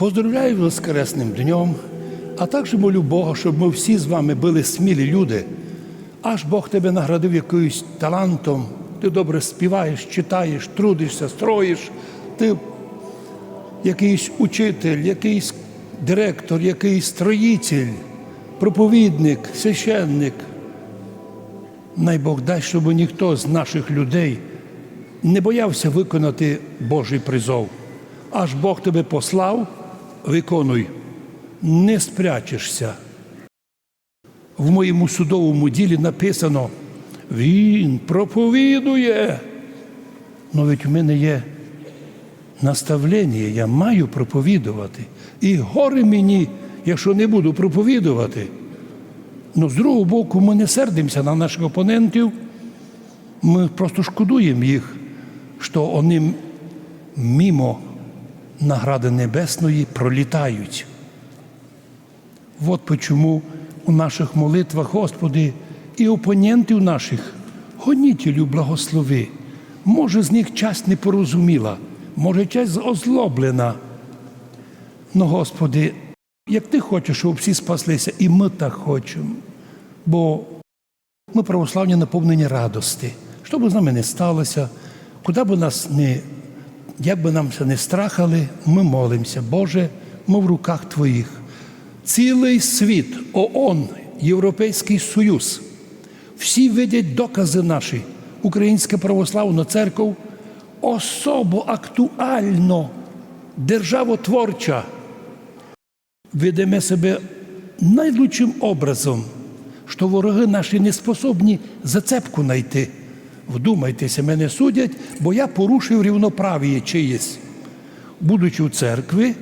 Поздравляю з Воскресним днем, а також молю Бога, щоб ми всі з вами були смілі люди. Аж Бог тебе наградив якоюсь талантом, ти добре співаєш, читаєш, трудишся, строїш, ти якийсь учитель, якийсь директор, якийсь строїтель, проповідник, священник. Най Бог дай, щоб ніхто з наших людей не боявся виконати Божий призов. Аж Бог тебе послав, виконуй, не спрячешся. В моєму судовому ділі написано, він проповідує. Ведь у мене є наставлення, я маю проповідувати. І горе мені, якщо не буду проповідувати. Ну, з другого боку, ми не сердимося на наших опонентів, ми просто шкодуємо їх, що вони мимо награди небесної пролітають. От почому у наших молитвах, Господи, і опонентів наших, гонітелю благослови. Може, з них часть не порозуміла, може, часть озлоблена. Ну, Господи, як ти хочеш, щоб всі спаслися, і ми так хочемо. Бо ми православні наповнені радости. Що б з нами не сталося, куди б нас не, як би нам це не страхали, ми молимося. Боже, ми в руках Твоїх. Цілий світ, ООН, Європейський Союз, всі видять докази наші. Українська православна церква особо актуально, державотворча ведемо себе найлучшим образом, що вороги наші не способні зацепку знайти. Вдумайтеся, мене судять, бо я порушив рівноправіє чиєсь. Будучи у церкві,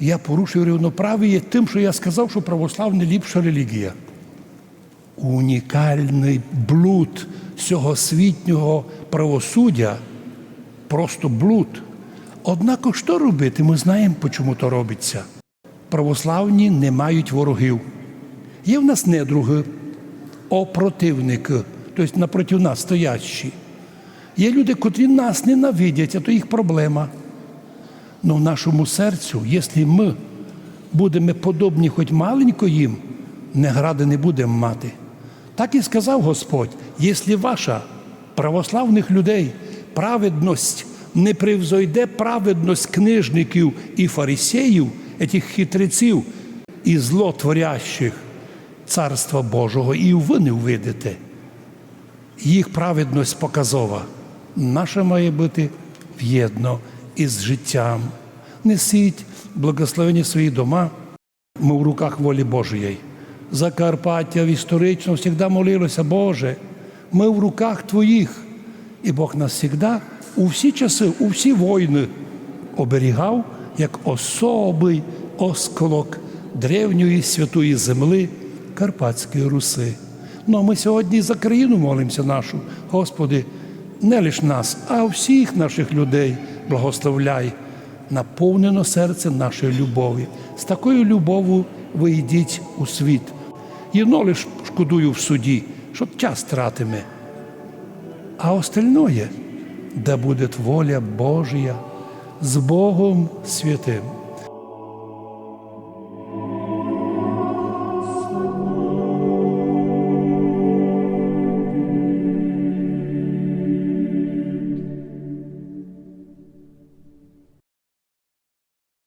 я порушив рівноправіє тим, що я сказав, що православна ліпша релігія. Унікальний блуд всьогосвітнього правосуддя, просто блуд. Однак, що робити? Ми знаємо, чому то робиться православні не мають ворогів. Є в нас недруги, опротивники, тобто напроти нас стоящі. Є люди, котрі нас ненавидять, а то їх проблема. Но в нашому серцю, якщо ми будемо подобні хоч маленько їм, негради не будемо мати. Так і сказав Господь: якщо ваша православних людей праведність не привзойде праведність книжників і фарисеїв, этих хитреців і злотворящих Царства Божого, і ви не увидите. Їх праведність показова. Наша має бути в'єдно із життям. Несіть благословені свої дома, ми в руках волі Божої. Закарпаття історично завжди молилося, Боже, ми в руках Твоїх. І Бог нас завжди, у всі часи, у всі війни оберігав як особий осколок древньої святої земли Карпатської Руси. Ну а ми сьогодні за країну молимося нашу, Господи, не лише нас, а всіх наших людей благословляй, наповнено серце нашої любові. З такою любов'ю ви йдіть у світ. Єно лиш шкодую в суді, що час тратиме. А остальное, да буде воля Божія з Богом святим.